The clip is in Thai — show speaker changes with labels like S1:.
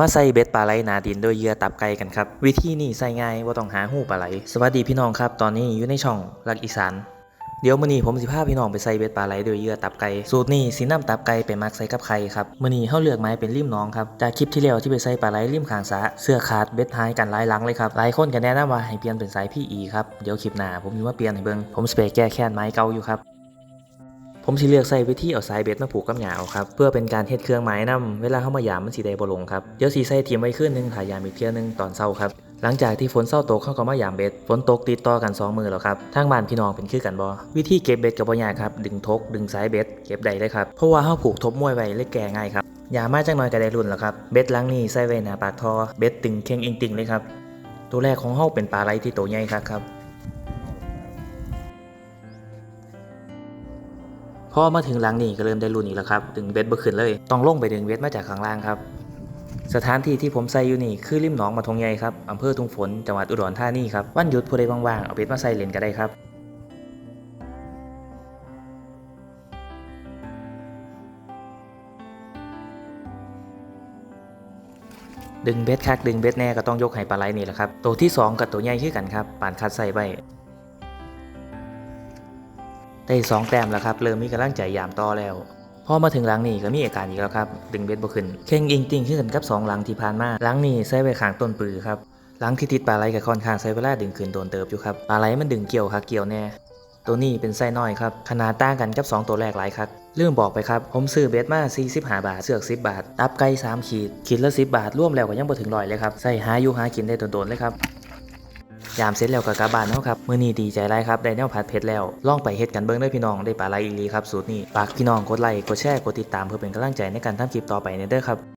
S1: มาใส่เบ็ดปลาไหลนาดินโดยเหยื่อตับไก่กันครับ วิธีนี้ใส่ง่ายว่าต้องหาหูปลาไหล สวัสดีพี่น้องครับ ตอนนี้อยู่ในช่องลักอีสาน เดี๋ยวมื้อนี้ผมสิพาพี่น้องไปใส่เบ็ดปลาไหลโดยเหยื่อตับไก่สูตรนี้สินำตับไก่ไปมักใส่กับไข่ครับมื้อนี้เฮาเลือกไม้เป็นริมน้องครับจากคลิปที่แล้วที่ไปใส่ปลาไหลริมขางสะเสื้อขาดเบ็ดหายกันหลายหลังเลยครับหลายคนก็แนะนำว่าให้เปลี่ยนเป็นสาย PE ครับเดี๋ยวคลิปหน้าผมสิมาเปลี่ยนให้เบิ่งผมสิไปแก้แค้นไม้เก่าอยู่ครับ ผมสิเลือกใส่วิธีเอาสายเบ็ดมาผูกกับหยาเอาครับเพื่อเป็นการเฮ็ดเครื่องหมายนํเวลาเข้ามายามมันสิได้บ่ลงครับเดี๋ยวสิใส่ทีมไว้คืนหนึงถ่ายยามอีกเที่ยหนึงตอนเช้าครับหลังจากที่ฝนเศร้าตกเข้าก็มายามเบ็ดฝนตกติดต่อกันสองมือแล้วครับทางบ้านพี่น้องเป็นคือกันบ่วิธีเก็บเบ็ดก็บ่ยากครับดึงทกดึงสายเบ็ดเก็บได้เลยครับเพราะว่าเฮาผูกทบมวยไว้เลยแก่ง่ายครับยามาจังน้อยก็ได้รุ่นแล้วครับเบ็ดหลังนี้ใส่ไว้หน้าปากทอเบ็ดตึงเข่งอิงติงเลยครับตัวแรกของเฮาเป็นปลาไหลที่โตใหญ่ครับครับ พอมาถึงหลังนี่ก็เริ่มได้รุ่นอีกแล้วครับดึงเวทบ่ขึ้นเลย ต้องลงไปดึงเวทมาจากข้างล่างครับ สถานที่ที่ผมใส่อยู่นี่คือริมหนองมาทงใหญ่ครับอำเภอทุ่งฝนจังหวัดอุดรธานีครับวันหยุดผู้ใดว่างๆเอาเวทมาใส่เล่นก็ได้ครับดึงเบ็ดคักดึงเบ็ดแน่ก็ต้องยกให้ปลาไหลนี่แหละครับ ตัวที่สองกับตัวใหญ่คือกันครับปานคัดใส่ไว้ ได้สองแต้มแล้วครับ เริ่มมีกำลังใจยามต่อแล้วพอมาถึงหลังนี้ก็มีอาการอีกแล้วครับ ดึงเบ็ดบ่ขึ้นเข่งอิงติงขึ้นกันกับสองหลังที่ผ่านมาหลังนี้ใส่ไว้ข้างต้นปือครับหลังที่ติดปลาไหลกับค่อนข้างใช้เวลาดึงขึ้นโดนเติบอยู่ครับปลาไหลมันดึงเกี่ยวคักเกี่ยวแน่ตัวนี้เป็นไส้น้อยครับขนาดต่างกันกับ 2 ตัวแรกหลายครับลืมบอกไปครับผมซื้อเบ็ดมา45 บาทเสือก 10 บาท ตับไก่3ขีดขีดละ 10 บาทรวมแล้วก็ยังบ่ถึงร้อยเลยครับใส่หาอยู่หากินได้โดนๆเลยครับ ยามเสร็จแล้วก็กลับบ้านเนาะครับมื้อนี้ดีใจไรครับได้แนวผัดเผ็ดแล้วลองไปเฮ็ดกันเบิ้งได้พี่น้องได้ปลาไหลอีลีครับสูตรนี้ฝากพี่น้องกดไลค์กดแชร์กดติดตามเพื่อเป็นกำลังใจในการทำคลิปต่อไปเด้อครับ